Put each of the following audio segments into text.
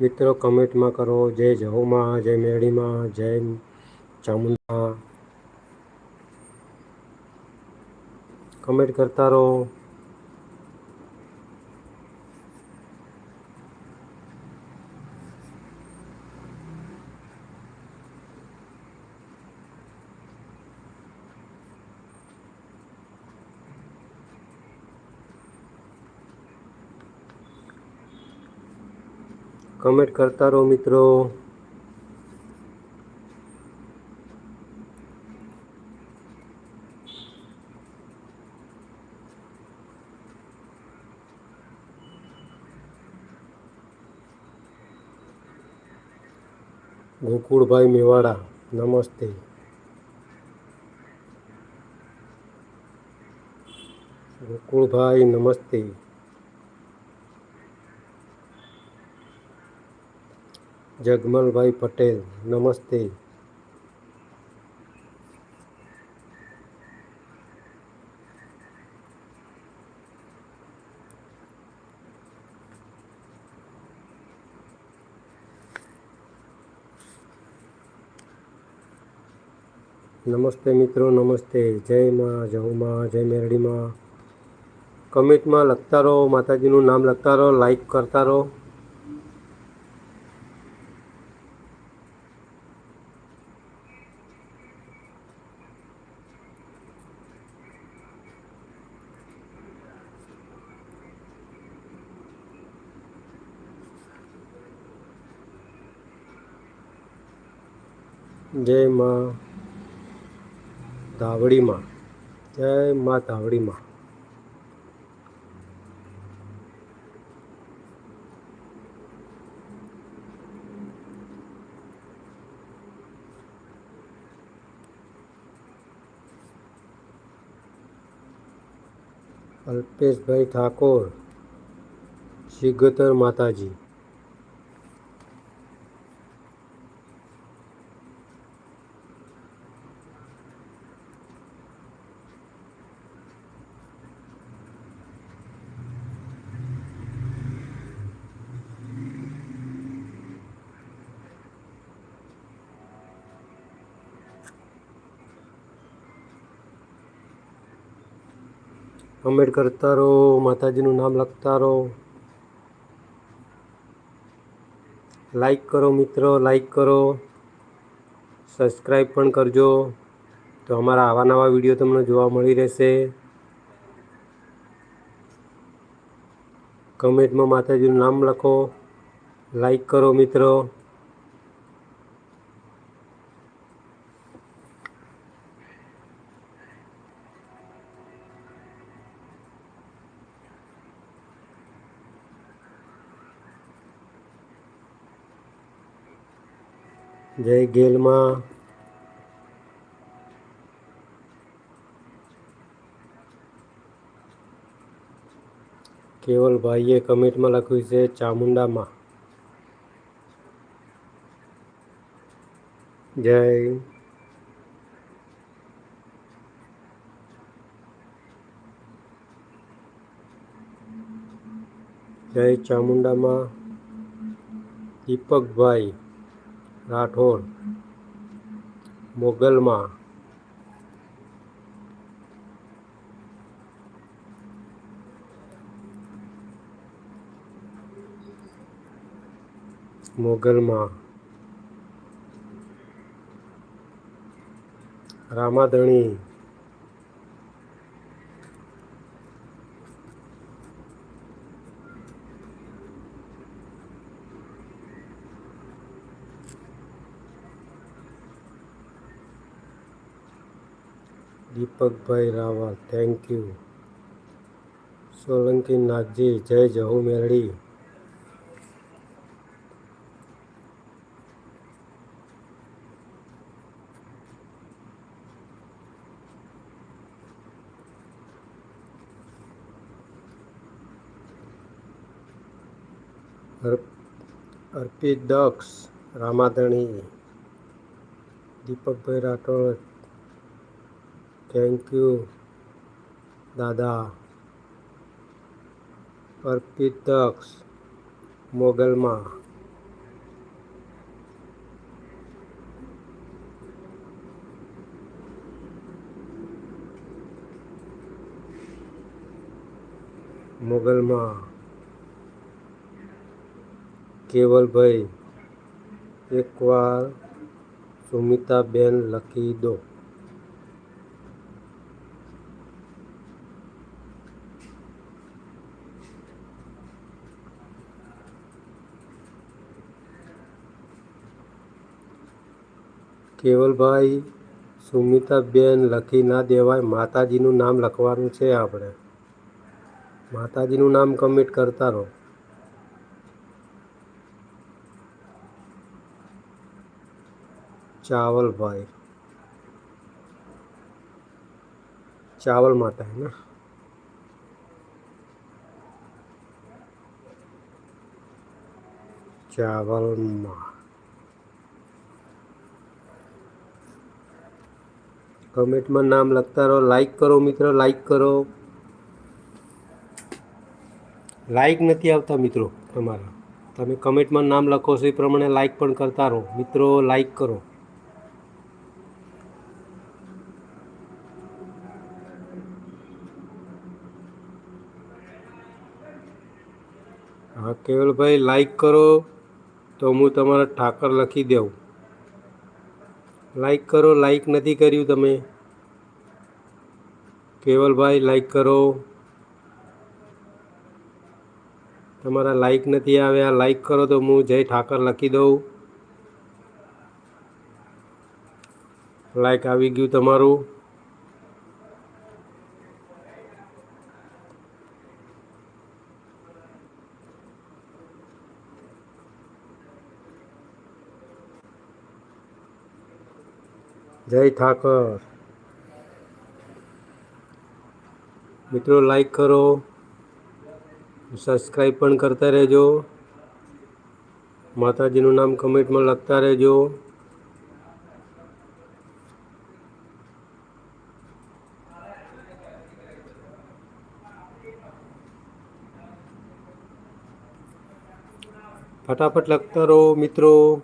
મિત્રો કમેન્ટમાં કરો. જય જહુમાં જય મેળીમાં જય ચામુંડા. કમેન્ટ કરતા રહો. કમેન્ટ કરતા રહો મિત્રો. ગોકુળભાઈ મેવાડા નમસ્તે. ગોકુળભાઈ નમસ્તે. જગમલભાઈ પટેલ, નમસ્તે. નમસ્તે મિત્રો, નમસ્તે. જય માં જય માં જય મેરડીમાં. કમેન્ટમાં લખતા રહો, માતાજીનું નામ લખતા રહો લાઈક કરતા રહો જય માં ધાવડીમાં. જય મા ધાવડીમાં. અલ્પેશભાઈ ઠાકોર શિગતર માતાજી. કમેન્ટ કરતા રહો માતાજીનું નામ લખતા રહો લાઈક કરો મિત્રો લાઈક કરો. સબસ્ક્રાઈબ પણ કરજો. તો અમારા આવા નવા વીડિયો તમને જોવા મળી રહેશે. કમેન્ટમાં માતાજીનું નામ લખો. લાઈક કરો મિત્રો. જય ગેલમાં. કેવલભાઈએ કમેન્ટમાં લખ્યું છે ચામુંડામાં. જય. જય ચામુંડામાં. દીપકભાઈ. રાઠોડ મોગલમાં મોગલમાં રામાધણી દીપકભાઈ રાવલ થેન્ક યુ સોલંકી નાગજી જય જહુ મેરડી. અર્પિત દક્ષ રામાધણી દીપકભાઈ રાઠોડ થેન્ક યુ દાદા અર્પિતક્ષ મોગલમાં મોગલમાં કેવલભાઈ એકવાર સુમિતાબેન લખી દો કેવલભાઈ સુમિતાબેન લખી ના દેવાય માતાજીનું નામ લખવાનું છે આપણે માતાજીનું નામ કમિટ કરતા રહો चावल चावल माता है ना चावल माँ કમેન્ટમાં નામ લખતા રહો લાઈક કરો મિત્રો લાઈક કરો. લાઈક નથી આવતા મિત્રો તમારા. તમે કમેન્ટમાં નામ લખો છો એ પ્રમાણે લાઈક પણ કરતા રહો. મિત્રો લાઈક કરો. હા, કેવલભાઈ લાઈક કરો તો હું તમારા ઠાકર લખી દઉં. લાઈક કરો લાઈક નથી કર્યું તમે. કેવલભાઈ લાઈક કરો. તમારા લાઈક નથી આવ્યા લાઈક કરો તો હું જય ઠાકર લખી દઉં. લાઈક આવી ગયું તમારું. જય ઠાકર. મિત્રો લાઈક કરો. સબસ્ક્રાઈબ પણ કરતા રહેજો. માતાજીનું નામ કમેન્ટમાં લખતા રહેજો. ફટાફટ લખતા રહો, મિત્રો.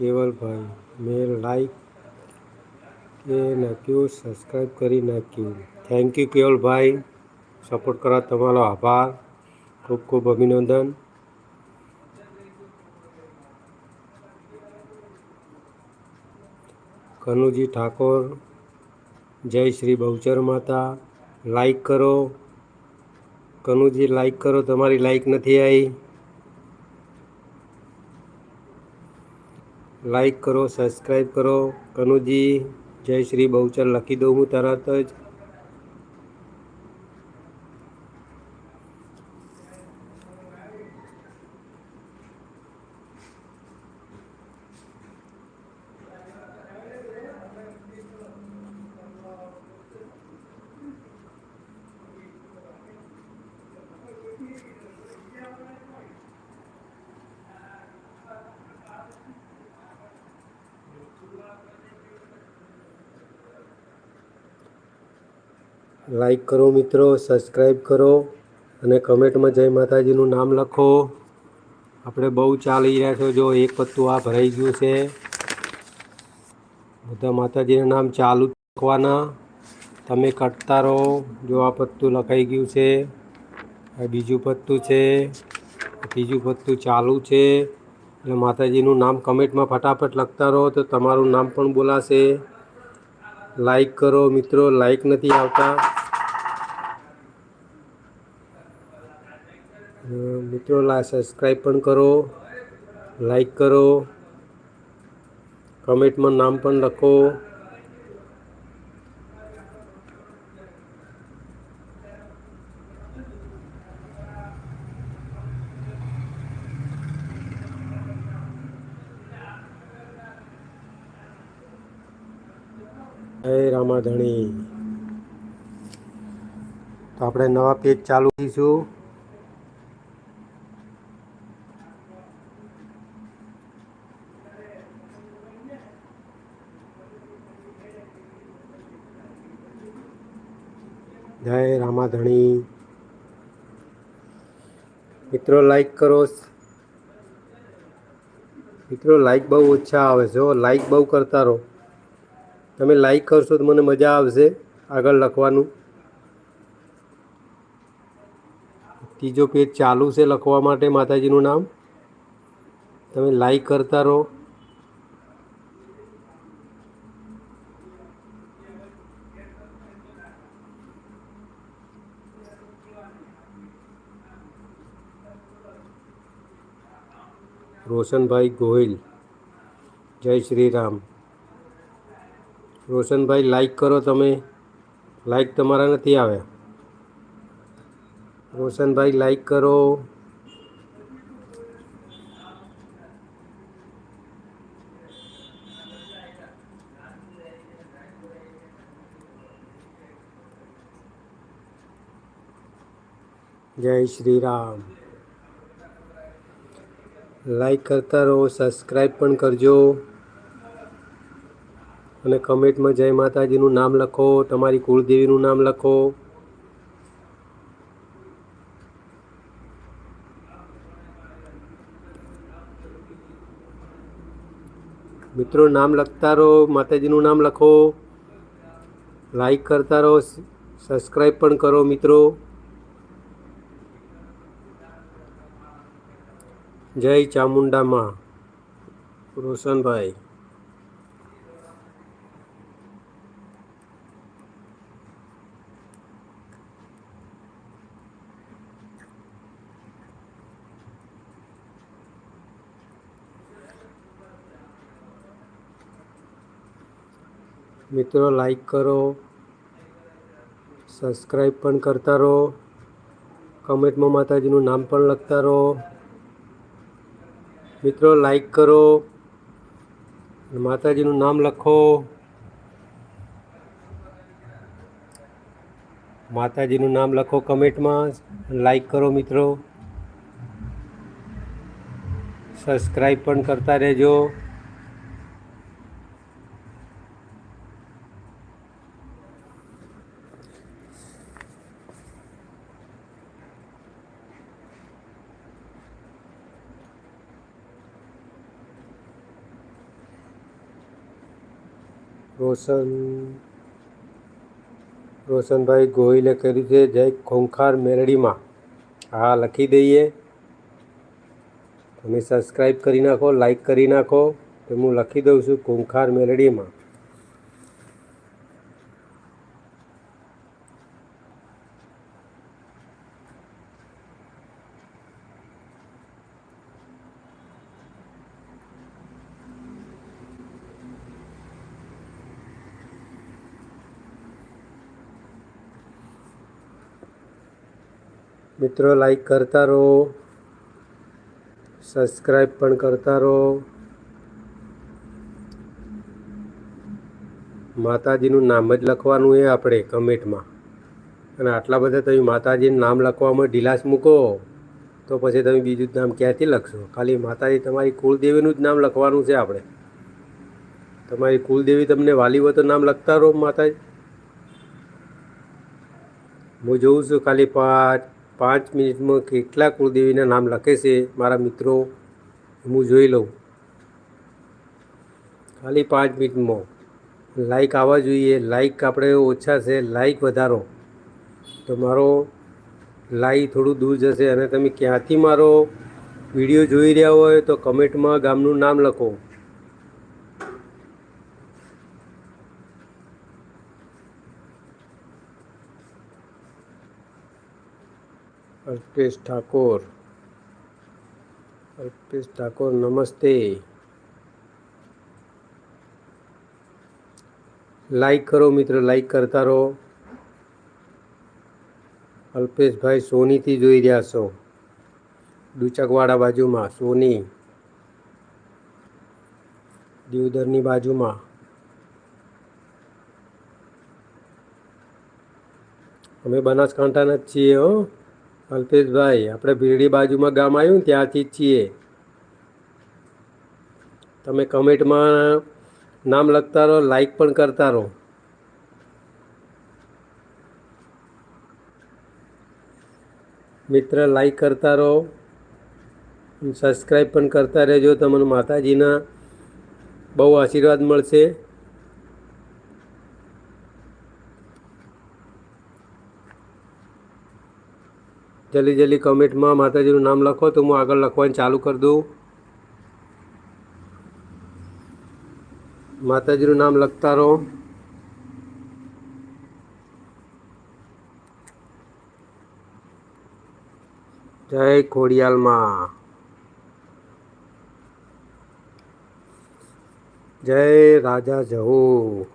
કેવલભાઈ મેં લાઈક કે નાખ્યું સબસ્ક્રાઈબ કરી નાખ્યું. Thank you Kevalbhai. સપોર્ટ કરવા તમારો આભાર. ખૂબ ખૂબ અભિનંદન. કનુજી ઠાકોર, જય શ્રી બહુચર માતા. લાઈક કરો. કનુજી લાઈક કરો. તમારી લાઈક નથી આવી. લાઈક કરો સબસ્ક્રાઈબ કરો. કનુજી જય શ્રી બહુચર. લખી દઉં હું તરત જ. લાઈક કરો મિત્રો સબસ્ક્રાઈબ કરો અને કમેન્ટમાં જય માતાજીનું નામ લખો. આપણે બહુ ચાલી રહ્યા છો. જો એક પત્તું આ ભરાઈ ગયું છે. બધા માતાજીના નામ ચાલુ લખવાના તમે કટતા રહો. જો આ પત્તું લખાઈ ગયું છે, આ બીજું પત્તું છે ત્રીજું પત્તું ચાલુ છે. એટલે માતાજીનું નામ કમેન્ટમાં ફટાફટ લખતા રહો તો તમારું નામ પણ બોલાશે. લાઈક કરો મિત્રો. લાઈક નથી આવતા. મિત્રો લા સબસ્ક્રાઈબ પણ કરો લાઈક કરો કમેન્ટમાં નામ પણ લખો. જય રામાધણી. તો આપણે નવા પેજ ચાલુ કરીશું. જય રામાધણી. મિત્રો લાઈક કરો. મિત્રો લાઈક બહુ ઓછા આવે છે લાઈક બહુ કરતા રહો. તમે લાઈક કરશો તો મને મજા આવશે આગળ લખવાનું. ત્રીજો પેજ ચાલુ છે લખવા માટે માતાજીનું નામ. તમે લાઈક કરતા રહો. રોશનભાઈ ગોહિલ જય શ્રી રામ રોશનભાઈ લાઈક કરો તમે। લાઈક તમારા નથી આવ્યા। રોશનભાઈ લાઈક કરો। જય શ્રી રામ લાઈક કરતા રહો સબસ્ક્રાઈબ પણ કરજો. અને કમેન્ટમાં જય માતાજીનું નામ લખો, તમારી કુળદેવીનું નામ લખો. મિત્રો, નામ લખતા રહો, માતાજીનું નામ લખો. લાઈક કરતા રહો સબસ્ક્રાઈબ પણ કરો મિત્રો. જય ચામુંડામાં, રોશનભાઈ. મિત્રો લાઈક કરો સબસ્ક્રાઈબ પણ કરતા રહો. કમેન્ટમાં માતાજીનું નામ પણ લખતા રહો. મિત્રો લાઈક કરો માતાજીનું નામ લખો. માતાજીનું નામ લખો કમેન્ટમાં. લાઈક કરો મિત્રો. સબસ્ક્રાઈબ પણ કરતા રહેજો. રોશન, રોશનભાઈ ગોહિલે કર્યું છે, જય ખોંખાર મેરડીમાં. હા, લખી દઈએ. તમે સબસ્ક્રાઈબ કરી નાખો લાઈક કરી નાખો. તો હું લખી દઉં છું, ખોંખાર મેરડીમાં. મિત્રો લાઈક કરતા રહો સબસ્ક્રાઈબ પણ કરતા રહો. માતાજીનું નામ જ લખવાનું એ આપણે કમેન્ટમાં. અને આટલા બધા તમે માતાજીનું નામ લખવામાં ઢીલાસ મૂકો, તો પછી તમે બીજું નામ ક્યાંથી લખશો? ખાલી માતાજી તમારી કુળદેવીનું જ નામ લખવાનું છે આપણે. તમારી કુળદેવી તમને વાલી હોય તો નામ લખતા રહો માતાજી. હું જોઉં છું ખાલી પાંચ પાંચ મિનિટમાં કેટલા કુળદેવીના નામ લખે છે, મારા મિત્રો? હું જોઈ લઉં. ખાલી પાંચ મિનિટમાં. લાઈક આવવા જોઈએ. લાઈક આપણે ઓછા છે. લાઈક વધારો. તો મારો લાઈક થોડું દૂર જશે અને તમે ક્યાંથી મારો વીડિયો જોઈ રહ્યા હોય તો કમેન્ટમાં ગામનું નામ લખો. અલ્પેશ ઠાકોર. અલ્પેશ ઠાકોર, નમસ્તે. લાઈક કરો મિત્ર લાઈક કરતા રહો. અલ્પેશભાઈ સોનીથી જોઈ રહ્યા છો. દુચકવાડા બાજુમાં, સોની. દેવદરની બાજુમાં. અમે બનાસકાંઠાના જ છીએ હો. અલ્પેશભાઈ, આપણે ભીરડી બાજુમાં ગામ આવ્યું ને ત્યાંથી જ છીએ. તમે કમેન્ટમાં નામ લખતા રહો લાઈક પણ કરતા રહો. મિત્ર લાઈક કરતા રહો. સબસ્ક્રાઈબ પણ કરતા રહેજો. તમને માતાજીના બહુ આશીર્વાદ મળશે. જલ્દી જલ્દી કમેન્ટમાં માતાજીનું નામ લખો તો હું આગળ લખવાનું ચાલુ કરી દઉં. માતાજીનું નામ લખતા રહો. જય ખોડિયાલમાં. જય રાજા જહો.